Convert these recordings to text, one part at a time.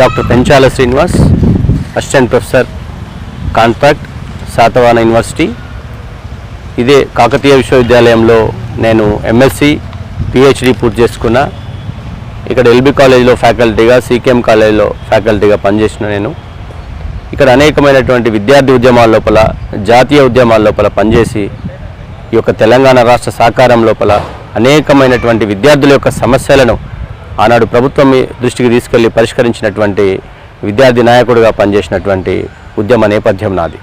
Doctor Penchala Srinivas assistant professor contract Satavahana university. ఇదే కాకతీయ విశ్వవిద్యాలయంలో నేను ఎంఎస్సి పిహెచ్డి పూర్తి చేసుకున్న. ఇక్కడ ఎల్బి కాలేజీలో ఫ్యాకల్టీగా సీకేఎం కాలేజీలో ఫ్యాకల్టీగా పనిచేసిన నేను. ఇక్కడ అనేకమైనటువంటి విద్యార్థి ఉద్యమాల లోపల జాతీయ ఉద్యమాల లోపల పనిచేసి ఈ యొక్క తెలంగాణ రాష్ట్ర సహకారం లోపల అనేకమైనటువంటి విద్యార్థుల యొక్క సమస్యలను ఆనాడు ప్రభుత్వం దృష్టికి తీసుకెళ్ళి పరిష్కరించినటువంటి విద్యార్థి నాయకుడిగా పనిచేసినటువంటి ఉద్యమ నేపథ్యం నాది.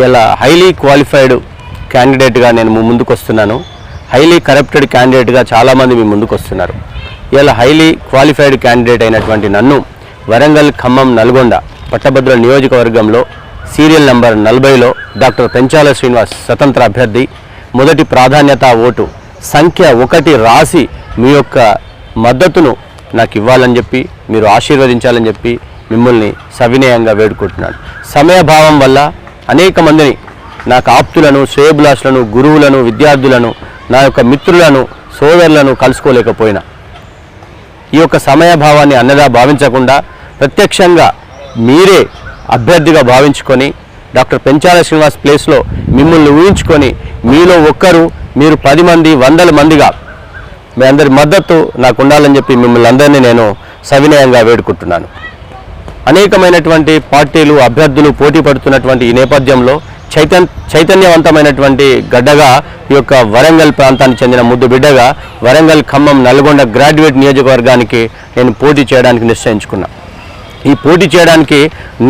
ఇలా హైలీ క్వాలిఫైడ్ క్యాండిడేట్గా నేను ముందుకు వస్తున్నాను హైలీ కరప్టెడ్ క్యాండిడేట్గా చాలామంది మీ ముందుకు వస్తున్నారు ఇలా హైలీ క్వాలిఫైడ్ క్యాండిడేట్ అయినటువంటి నన్ను వరంగల్ ఖమ్మం నల్గొండ పట్టభద్రుల నియోజకవర్గంలో సీరియల్ నంబర్ నలభైలో డాక్టర్ పెంచాల శ్రీనివాస్ స్వతంత్ర అభ్యర్థి. మొదటి ప్రాధాన్యత ఓటు సంఖ్య ఒకటి రాసి మీ యొక్క మద్దతును నాకు ఇవ్వాలని చెప్పి మీరు ఆశీర్వదించాలని చెప్పి మిమ్మల్ని సవినయంగా వేడుకుంటున్నాను. సమయభావం వల్ల అనేక మందిని నాకు ఆప్తులను శ్రేయబులాసులను గురువులను విద్యార్థులను నా యొక్క మిత్రులను సోదరులను కలుసుకోలేకపోయినా. ఈ యొక్క సమయభావాన్ని అన్నదా భావించకుండా ప్రత్యక్షంగా మీరే అభ్యర్థిగా భావించుకొని డాక్టర్ పెంచాల శ్రీనివాస్ ప్లేస్లో మిమ్మల్ని ఊహించుకొని మీలో ఒక్కరు మీరు పది మంది వందల మందిగా మీ అందరి మద్దతు నాకు ఉండాలని చెప్పి మిమ్మల్ని అందరినీ నేను సవినయంగా వేడుకుంటున్నాను. అనేకమైనటువంటి పార్టీలు అభ్యర్థులు పోటీ పడుతున్నటువంటి ఈ నేపథ్యంలో చైతన్ చైతన్యవంతమైనటువంటి గడ్డగా ఈ యొక్క వరంగల్ ప్రాంతానికి చెందిన ముద్దు బిడ్డగా వరంగల్ ఖమ్మం నల్గొండ గ్రాడ్యుయేట్ నియోజకవర్గానికి నేను పోటీ చేయడానికి నిశ్చయించుకున్నా. ఈ పోటీ చేయడానికి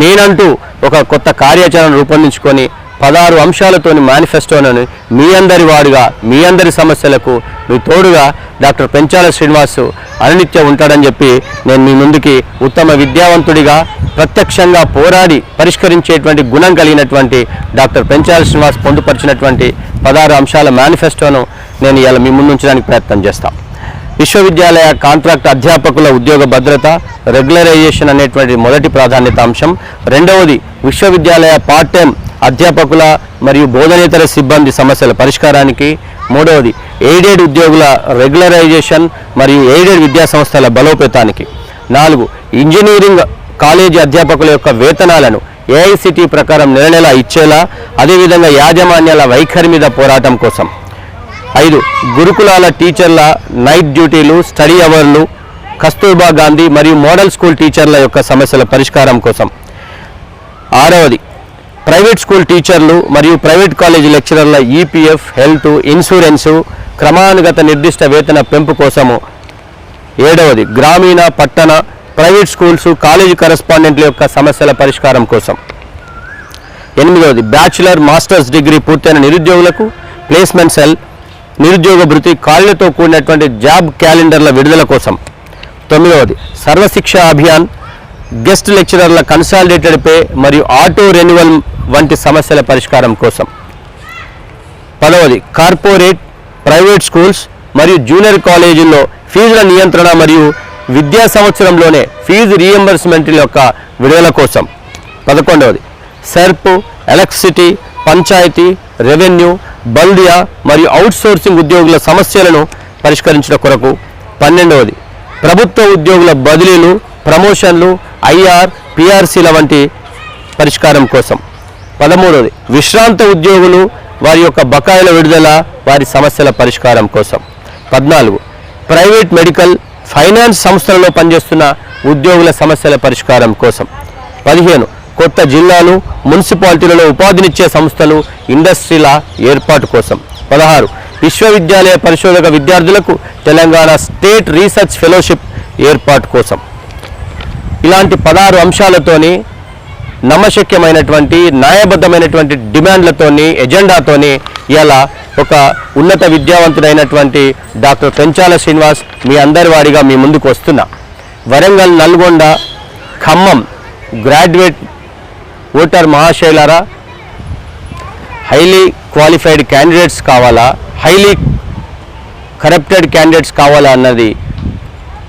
నేనంటూ ఒక కొత్త కార్యాచరణ రూపొందించుకొని పదహారు అంశాలతోని మేనిఫెస్టోనని మీ అందరి వాడుగా మీ అందరి సమస్యలకు మీ తోడుగా డాక్టర్ పెంచాల శ్రీనివాస్ అనునిత్యం ఉంటాడని చెప్పి నేను మీ ముందుకి ఉత్తమ విద్యావంతుడిగా ప్రత్యక్షంగా పోరాడి పరిష్కరించేటువంటి గుణం కలిగినటువంటి డాక్టర్ పెంచాల శ్రీనివాస్ పొందుపరిచినటువంటి పదహారు అంశాల మేనిఫెస్టోను నేను ఇలా మీ ముందుంచడానికి ప్రయత్నం చేస్తాను విశ్వవిద్యాలయ కాంట్రాక్ట్ అధ్యాపకుల ఉద్యోగ భద్రత రెగ్యులరైజేషన్ అనేటువంటి మొదటి ప్రాధాన్యత అంశం. రెండవది విశ్వవిద్యాలయ పార్ట్ టైం అధ్యాపకుల మరియు బోధనేతర సిబ్బంది సమస్యల పరిష్కారానికి. మూడవది ఎయిడెడ్ ఉద్యోగుల రెగ్యులరైజేషన్ మరియు ఎయిడెడ్ విద్యా సంస్థల బలోపేతానికి. నాలుగు ఇంజనీరింగ్ కాలేజీ అధ్యాపకుల యొక్క వేతనాలను ఏఐసిటీ ప్రకారం నెల నెల ఇచ్చేలా అదేవిధంగా యాజమాన్యాల వైఖరి మీద పోరాటం కోసం. ఐదు గురుకులాల టీచర్ల నైట్ డ్యూటీలు స్టడీ అవర్లు కస్తూర్బా గాంధీ మరియు మోడల్ స్కూల్ టీచర్ల యొక్క సమస్యల పరిష్కారం కోసం. ఆరవది ప్రైవేట్ స్కూల్ టీచర్లు మరియు ప్రైవేట్ కాలేజీ లెక్చరర్ల ఈపీఎఫ్ హెల్త్ ఇన్సూరెన్సు క్రమానుగత నిర్దిష్ట వేతన పెంపు కోసము. ఏడవది గ్రామీణ పట్టణ ప్రైవేట్ స్కూల్స్ కాలేజీ కరెస్పాండెంట్ల యొక్క సమస్యల పరిష్కారం కోసం. ఎనిమిదవది బ్యాచిలర్ మాస్టర్స్ డిగ్రీ పూర్తయిన నిరుద్యోగులకు ప్లేస్మెంట్ సెల్ నిరుద్యోగ భృతి కాళ్ళతో కూడినటువంటి జాబ్ క్యాలెండర్ల విడుదల కోసం. తొమ్మిదవది సర్వశిక్ష అభియాన్ గెస్ట్ లెక్చరర్ల కన్సాలిడేటెడ్ పే మరియు ఆటో రెన్యువల్ వంటి సమస్యల పరిష్కారం కోసం. పదవది కార్పొరేట్ ప్రైవేట్ స్కూల్స్ మరియు జూనియర్ కాలేజీల్లో ఫీజుల నియంత్రణ మరియు విద్యా సంవత్సరంలోనే ఫీజు రీఎంబర్స్మెంట్ యొక్క విడుదల కోసం. పదకొండవది సెర్ప్ ఎలక్ట్రిసిటీ పంచాయతీ రెవెన్యూ బల్దియా మరియు అవుట్సోర్సింగ్ ఉద్యోగుల సమస్యలను పరిష్కరించడం కొరకు. పన్నెండవది ప్రభుత్వ ఉద్యోగుల బదిలీలు ప్రమోషన్లు ఐఆర్ పిఆర్సీల వంటి పరిష్కారం కోసం. పదమూడవది విశ్రాంత ఉద్యోగులు వారి యొక్క బకాయిల విడుదల వారి సమస్యల పరిష్కారం కోసం. పద్నాలుగు ప్రైవేట్ మెడికల్ ఫైనాన్స్ సంస్థలలో పనిచేస్తున్న ఉద్యోగుల సమస్యల పరిష్కారం కోసం. పదిహేను కొత్త జిల్లాలు మున్సిపాలిటీలలో ఉపాధినిచ్చే సంస్థలు ఇండస్ట్రీల ఏర్పాటు కోసం. పదహారు విశ్వవిద్యాలయ పరిశోధక విద్యార్థులకు తెలంగాణ స్టేట్ రీసెర్చ్ ఫెలోషిప్ ఏర్పాటు కోసం. ఇలాంటి పదహారు అంశాలతోని నమ్మశక్యమైనటువంటి న్యాయబద్ధమైనటువంటి డిమాండ్లతోని ఎజెండాతోని ఇలా ఒక ఉన్నత విద్యావంతుడైనటువంటి డాక్టర్ పెంచాల శ్రీనివాస్ మీ అందరి వాడిగా మీ ముందుకు వస్తున్నా. వరంగల్ నల్గొండ ఖమ్మం గ్రాడ్యుయేట్ ఓటర్ మహాశైలారా హైలీ క్వాలిఫైడ్ క్యాండిడేట్స్ కావాలా హైలీ కరప్టెడ్ క్యాండిడేట్స్ కావాలా అన్నది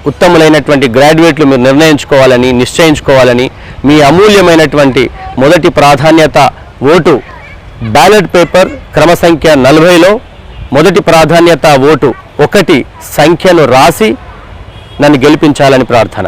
ఉత్తములైనటువంటి గ్రాడ్యుయేట్లు మీరు నిర్ణయించుకోవాలని నిశ్చయించుకోవాలని మీ అమూల్యమైనటువంటి మొదటి ప్రాధాన్యత ఓటు బ్యాలెట్ పేపర్ క్రమ సంఖ్య నలభైలో మొదటి ప్రాధాన్యత ఓటు ఒకటి సంఖ్యను రాసి నన్ను గెలిపించాలని ప్రార్థన.